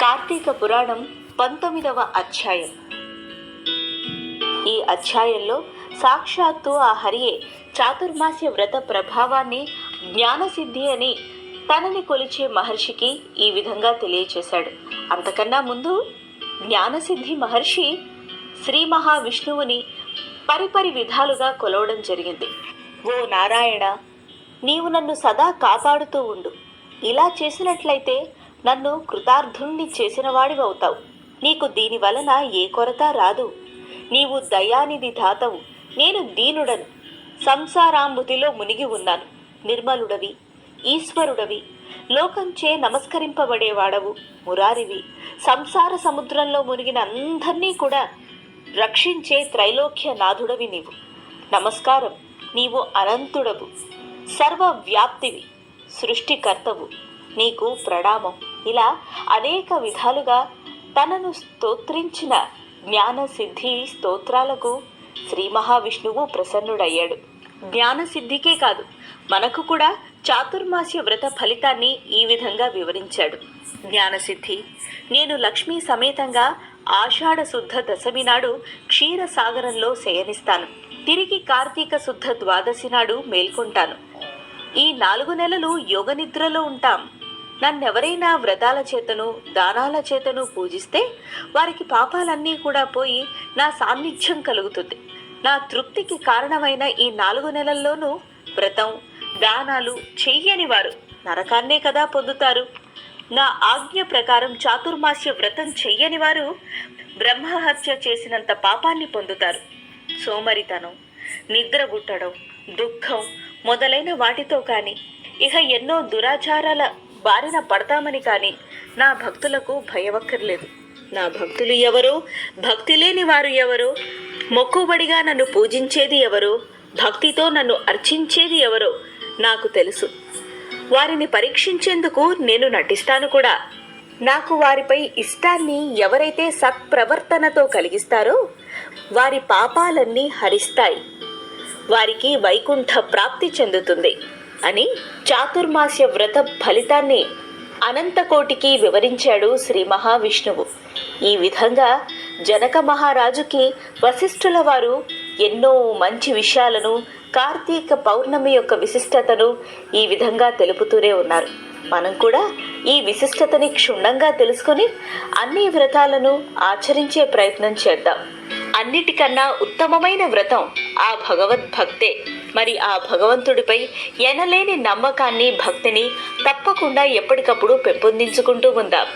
కార్తీక పురాణం పంతొమ్మిదవ అధ్యాయం. ఈ అధ్యాయంలో సాక్షాత్తు ఆ హరియే చాతుర్మాస్య వ్రత ప్రభావాన్ని జ్ఞానసిద్ధి అని తనని కొలిచే మహర్షికి ఈ విధంగా తెలియచేశాడు. అంతకన్నా ముందు జ్ఞానసిద్ధి మహర్షి శ్రీ మహావిష్ణువుని పరిపరి విధాలుగా కొలవడం జరిగింది. ఓ నారాయణ నీవు నన్ను సదా కాపాడుతూ ఉండు. ఇలా చేసినట్లయితే నన్ను కృతార్థుణ్ణి చేసిన వాడివవుతావు నీకు దీని వలన ఏ కొరత రాదు. నీవు దయానిధి ధాతవు. నేను దీనుడను. సంసారాంబుతిలో మునిగి ఉన్నాను. నిర్మలుడవి. ఈశ్వరుడవి. లోకంచే నమస్కరింపబడేవాడవు. మురారివి. సంసార సముద్రంలో మునిగిన అందరినీ కూడా రక్షించే త్రైలోక్య నాథుడవి నీవు. నమస్కారం. నీవు అనంతుడవు. సర్వవ్యాప్తివి. సృష్టికర్తవు. నీకు ప్రణామం. ఇలా అనేక విధాలుగా తనను స్తోత్రించిన జ్ఞానసిద్ధి స్తోత్రాలకు శ్రీ మహావిష్ణువు ప్రసన్నుడయ్యాడు. జ్ఞానసిద్ధికే కాదు మనకు కూడా చాతుర్మాస్య వ్రత ఫలితాన్ని ఈ విధంగా వివరించాడు. జ్ఞానసిద్ధి నేను లక్ష్మీ సమేతంగా ఆషాఢ శుద్ధ దశమి నాడు క్షీరసాగరంలో శయనిస్తాను. తిరిగి కార్తీక శుద్ధ ద్వాదశి నాడు మేల్కొంటాను. ఈ నాలుగు నెలలు యోగ నిద్రలో ఉంటాం. నన్నెవరైనా వ్రతాల చేతను దానాల చేతను పూజిస్తే వారికి పాపాలన్నీ కూడా పోయి నా సాన్నిధ్యం కలుగుతుంది. నా తృప్తికి కారణమైన ఈ నాలుగు నెలల్లోనూ వ్రతం దానాలు చెయ్యని వారు నరకాన్నే కదా పొందుతారు. నా ఆజ్ఞ ప్రకారం చాతుర్మాస్య వ్రతం చెయ్యని వారు బ్రహ్మహత్య చేసినంత పాపాన్ని పొందుతారు. సోమరితనం నిద్రగుట్టడం దుఃఖం మొదలైన వాటితో కానీ ఇక ఎన్నో దురాచారాల బారిన పడతామని కానీ నా భక్తులకు భయవక్కర్లేదు. నా భక్తులు ఎవరో? భక్తి లేని వారు ఎవరో? మొక్కుబడిగా నన్ను పూజించేది ఎవరో? భక్తితో నన్ను అర్చించేది ఎవరో? నాకు తెలుసు. వారిని పరీక్షించేందుకు నేను నటిస్తాను కూడా. నాకు వారిపై ఇష్టాన్ని ఎవరైతే సత్ప్రవర్తనతో కలిగిస్తారో వారి పాపాలన్నీ హరిస్తాయి. వారికి వైకుంఠ ప్రాప్తి చెందుతుంది. అని చాతుర్మాస్య వ్రత ఫలితాన్ని అనంతకోటికి వివరించాడు శ్రీ మహావిష్ణువు. ఈ విధంగా జనక మహారాజుకి వశిష్ఠుల వారు ఎన్నో మంచి విషయాలను కార్తీక పౌర్ణమి యొక్క విశిష్టతను ఈ విధంగా తెలుపుతూనే ఉన్నారు. మనం కూడా ఈ విశిష్టతని క్షుణ్ణంగా తెలుసుకొని అన్ని వ్రతాలను ఆచరించే ప్రయత్నం చేద్దాం. అన్నిటికన్నా ఉత్తమమైన వ్రతం ఆ భగవద్భక్తే. మరి ఆ భగవంతుడిపై ఎనలేని నమ్మకాన్ని భక్తిని తప్పకుండా ఎప్పటికప్పుడు పెంపొందించుకుంటూ ఉందాం.